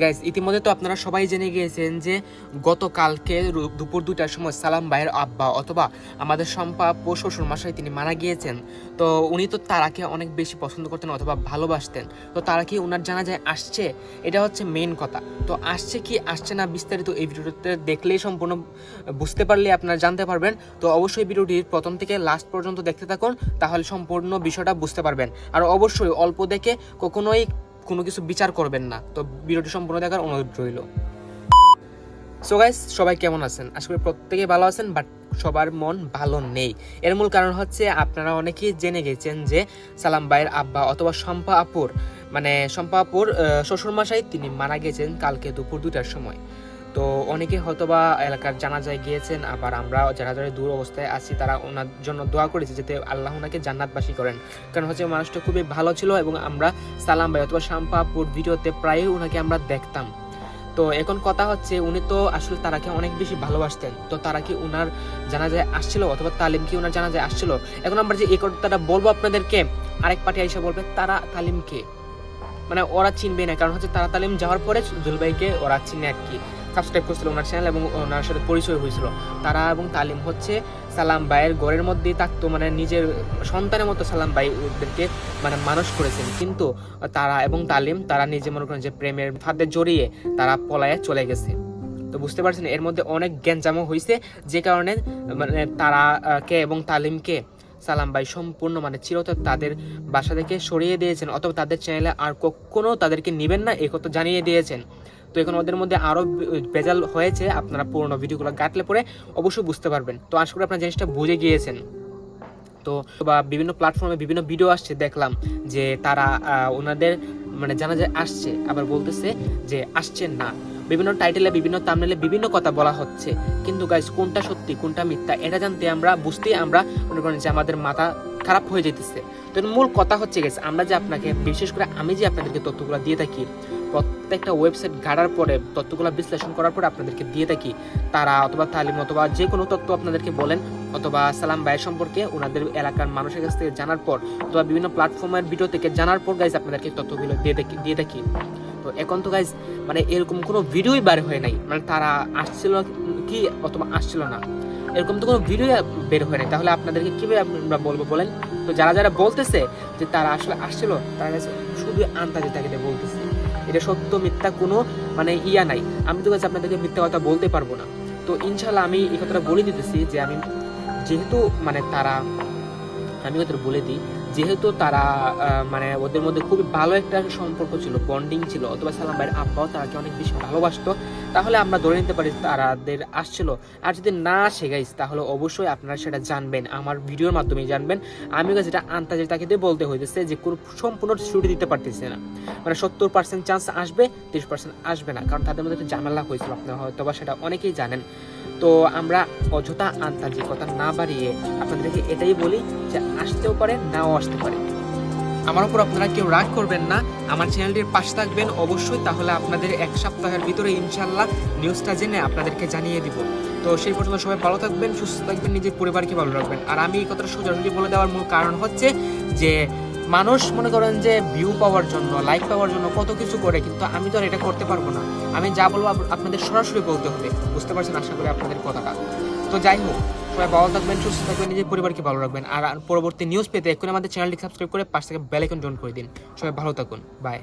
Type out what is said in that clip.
Guys ইতিমধ্যে তো আপনারা সবাই জেনে গিয়েছেন যে গতকালকে দুপুর দুটার সময় সালাম ভাইয়ের আব্বা অথবা আমাদের সম্পা শ্বশুর মশাই তিনি মারা গিয়েছেন। তো উনি তো তারাকে অনেক বেশি পছন্দ করতেন অথবা ভালোবাসতেন। তো তারা কি ওনার জানা যায় আসছে? এটা হচ্ছে মেন কথা। তো আসছে কি, আসছে না বিস্তারিত এই ভিডিওতে দেখলেই সম্পূর্ণ, বুঝতে পারলে আপনারা জানতে পারবেন। তো অবশ্যই ভিডিওটির প্রথম থেকে লাস্ট পর্যন্ত দেখতে থাকুন, তাহলে সম্পূর্ণ বিষয়টা বুঝতে পারবেন। আর অবশ্যই অল্প দেখে কখনোই কোনো কিছু বিচার করবেন না। তো ভিডিওটি সম্পূর্ণ দেখার অনুরোধ রইল। সো গাইস সবাই কেমন আছেন? আশা করি প্রত্যেকে ভালো আছেন বাট সবার মন ভালো নেই। এর মূল কারণ হচ্ছে আপনারা অনেকেই জেনে গেছেন যে সালাম ভাইয়ের আব্বা অথবা শম্পা আপুর মানে শম্পা আপুর শ্বশুর শ্বশুরমশাই তিনি মারা গেছেন কালকে দুপুর দুটার সময়। তো অনেকে হয়তোবা এলাকার জানাজায় গিয়েছেন, আবার আমরা যারা যারা দূর অবস্থায় আছি তারা ওনার জন্য দোয়া করেছি যাতে আল্লাহ ওনাকে জান্নাতবাসী করেন। কারণ হচ্ছে মানুষটা খুবই ভালো ছিল এবং আমরা সালাম ভাই অথবা শাম্পাপুর ভিডিওতে প্রায়ই ওনাকে আমরা দেখতাম। তো এখন কথা হচ্ছে উনি তো আসলে তারাকে অনেক বেশি ভালোবাসতেন। তো তারা কি ওনার জানাজায় আসছিল অথবা তালিম কি ওনার জানাজায় আসছিল? এখন আমরা যে এই কথাটা বলব আপনাদেরকে, আরেক পার্টি এসে বলবে, তারা তালিমকে মানে ওরা চিনবে না, কারণ হচ্ছে তারা তালিম যাওয়ার পরে জুলবাইকে ওরা চিনে আর কি। সাবস্ক্রাইব করছিল, ওনার চ্যানেল এবং ওনার সাথে পরিচয় হয়েছিল। তারা এবং তালিম হচ্ছে সালাম ভাইয়ের ঘরের মধ্যেই থাকতো মানে নিজের সন্তানের মতো সালাম ভাই ওদেরকে মানে মানুষ করেছেন। কিন্তু তারা এবং তালিম, তারা নিজে মনে করেন যে প্রেমের ফাঁদে জড়িয়ে তারা পলায়ে চলে গেছে। তো বুঝতে পারছেন, এর মধ্যে অনেক জ্ঞানজামও হয়েছে, যে কারণে মানে তারা কে এবং তালিমকে সালাম ভাই সম্পূর্ণ মানে চিরতর তাদের বাসা থেকে সরিয়ে দিয়েছেন, অথবা তাদের চ্যানেলে আর কখনো তাদেরকে নেবেন না এই কথা জানিয়ে দিয়েছেন। তো এখন ওদের মধ্যে আরও বেজাল হয়েছে, আপনারা পুরোনো ভিডিওগুলো কাটলে পরে অবশ্যই বুঝতে পারবেন। তো আশা করি আপনারা জিনিসটা বুঝে গিয়েছেন। তো বা বিভিন্ন প্ল্যাটফর্মে বিভিন্ন ভিডিও আসছে, দেখলাম যে তারা ওনাদের মানে জানা যায় আসছে, আবার বলতেছে যে আসছে না। বিভিন্ন টাইটেলে বিভিন্ন তামনেলে বিভিন্ন কথা বলা হচ্ছে। কিন্তু গাইজ কোনটা সত্যি, কোনটা মিথ্যা, এটা জানতে আমরা, বুঝতেই আমরা মনে করেন যে আমাদের মাথা খারাপ হয়ে যেতেছে তো মূল কথা হচ্ছে গেছে আমরা যে আপনাকে, বিশেষ করে আমি যে আপনাদেরকে তথ্যগুলো দিয়ে থাকি প্রত্যেকটা ওয়েবসাইট ঘাটার পরে তথ্যগুলো বিশ্লেষণ করার পরে আপনাদেরকে দিয়ে থাকি। তারা অথবা তালিম অথবা যে কোনো তথ্য আপনাদেরকে বলেন, অথবা সালাম ভাই সম্পর্কে ওনাদের এলাকার মানুষের কাছ থেকে জানার পর, অথবা বিভিন্ন প্ল্যাটফর্মের ভিডিও থেকে জানার পর গাইজ আপনাদেরকে তথ্যগুলো দিয়ে থাকি দিয়ে থাকি। তো এখন তো গাইজ মানে এরকম কোনো ভিডিওই বার হয়ে নাই। মানে তারা আসছিল কি অথবা আসছিল না। এরকম তো কোনো ভিডিও বের হয়ে নাই। তাহলে আপনাদেরকে কীভাবে আমরা বলব বলেন? তো যারা যারা বলতেছে যে তারা আসলে আসছিল, তারা শুধু আন্তাজে তাকে বলতেছে। এটা সত্য, মিথ্যা কোনো মানে ইয়া নাই। আমি তো কাছে আপনাদেরকে মিথ্যা কথা বলতে পারব না। তো ইনশাল্লাহ আমি এই কথাটা বলে দিতেছি যে আমি যেহেতু মানে তারা, আমি ওদের বলে দিই, যেহেতু তারা মানে ওদের মধ্যে খুবই ভালো একটা সম্পর্ক ছিল বন্ডিং ছিল, অথবা সালাম ভাইয়ের আব্বাও তারাকে অনেক বেশি ভালোবাসতো। তাহলে আমরা ধরে নিতে পারি তারাদের আসছিল। আর যদি না আসে গাইস তাহলে অবশ্যই আপনারা সেটা জানবেন। আমার ভিডিওর মাধ্যমে জানবেন। আমি কাছে যেটা আন্তাজে তাকে দিয়ে বলতে হইতেছে যে, কোনো সম্পূর্ণ ছুটি দিতে পারতেছে না। মানে সত্তর পার্সেন্ট চান্স আসবে, তিরিশ পার্সেন্ট আসবে না। কারণ তাদের মধ্যে একটা ঝামেলা হয়েছিল। আপনারা হয়তো বা সেটা অনেকেই জানেন। তো আমরা অযথা আন্তাজি কথা না বাড়িয়ে আপনাদেরকে এটাই বলি যে, আসতেও পারে, নাও আসতে পারে। আমার উপর আপনারা কেউ রাগ করবেন না, আমার চ্যানেলটির পাশে থাকবেন অবশ্যই, তাহলে আপনাদের এক সপ্তাহের ভিতরে ইনশাল্লাহ নিউজটা জেনে আপনাদেরকে জানিয়ে দিব। তো সেই পর্যন্ত সবাই ভালো থাকবেন, সুস্থ থাকবেন, নিজের পরিবারকে ভালো রাখবেন। আর আমি এই কথাটা সোজাসুজি বলে দেওয়ার মূল কারণ হচ্ছে যে, মানুষ মনে করেন যে ভিউ পাওয়ার জন্য লাইক পাওয়ার জন্য কত কিছু করে, কিন্তু আমি তো আর এটা করতে পারব না। আমি যা বলব আপনাদের সরাসরি বলতে হবে। বুঝতে পারছেন আশা করি আপনাদের কথাটা? তো যাই হোক, সবাই ভালো থাকবেন, সুস্থ থাকবেন, নিজের পরিবারকে ভালো রাখবেন। আর পরবর্তী নিউজ পেতে এক্ষুনি আমাদের চ্যানেলটি সাবস্ক্রাইব করে পাশ থেকে বেলাইকন জয়েন করে দিন। সবাই ভালো থাকুন। বাই